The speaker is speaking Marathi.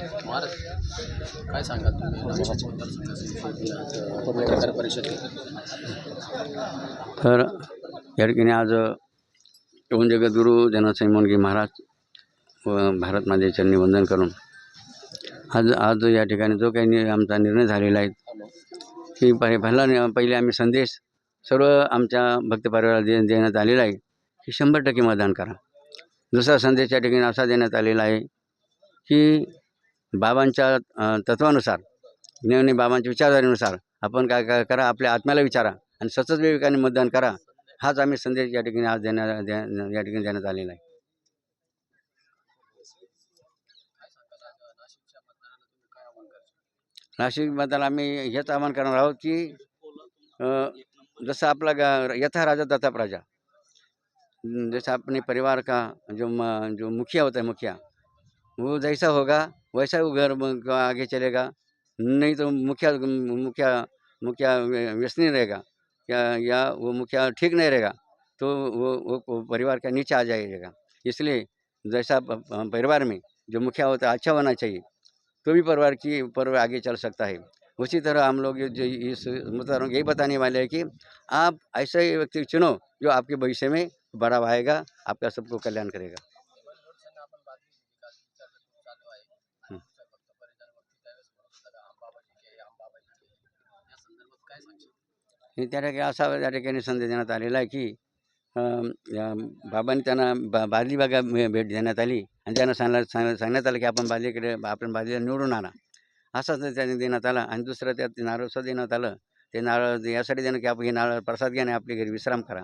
महाराज काय सांगाल तुम्ही? पत्रकार परिषद तर या ठिकाणी आज ओम जगद्गुरू जनसाई मोनगी महाराज व भारत मातेचे निवंदन करून आज आज या ठिकाणी जो काही नि आमचा निर्णय झालेला आहे की पहि- पहिला पहिले आम्ही संदेश सर्व आमच्या भक्त परिवाराला दे देण्यात आलेला आहे की शंभर टक्के मतदान करा. दुसरा संदेश या ठिकाणी असा देण्यात आलेला आहे की बाबांच्या तत्वानुसार ज्ञानी बाबांच्या विचारधारेनुसार आपण काय काय करा आपल्या आत्म्याला विचारा आणि सतत विवेकाने मतदान करा हाच आम्ही संदेश या ठिकाणी आज देण्या या ठिकाणी देण्यात आलेला आहे. नाशिक आम्ही हेच आवाहन करणार आहोत की जसं आपला गा यथा राजा तथा प्रजा. अं, अपने परिवार का जो म, जो मुखिया होता है मुखिया वो जैसा होगा, वैसा वो घर आगे चलेगा। नहीं तो मुखिया मुखिया मुखिया व्य- व्यसनी रहेगा। या या वो मुखिया ठीक नहीं रहेगा तो वो वो परिवार का नीचे आ जाएगा। इसलिए जैसा परिवार में जो मुखिया होता है अच्छा होना चाहिए तो भी परिवार की, परिवार आगे चल सकता है। उसी तरह हम लोग जो इस मतलब यही बताने वाले हैं कि आप ऐसे व्यक्ति चुनो जो आपके भविष्य में बड़ा आएगा, आपका सबको कल्याण करेगा। हे त्या ठिकाणी असा त्या ठिकाणी संदेश देण्यात आलेला आहे की बाबांनी त्यांना बा बादली बागा भेट देण्यात आली आणि त्यांना सांगला सांग सांगण्यात आलं की आपण बादलीकडे आपण बादलीला निवडून आणा. असाच त्यांनी देण्यात आला आणि दुसरं त्यात नारळ देण्यात आलं. ते नारळ यासाठी देणं की आपण हे नारळ प्रसाद घ्या आणि आपली घरी विश्राम करा.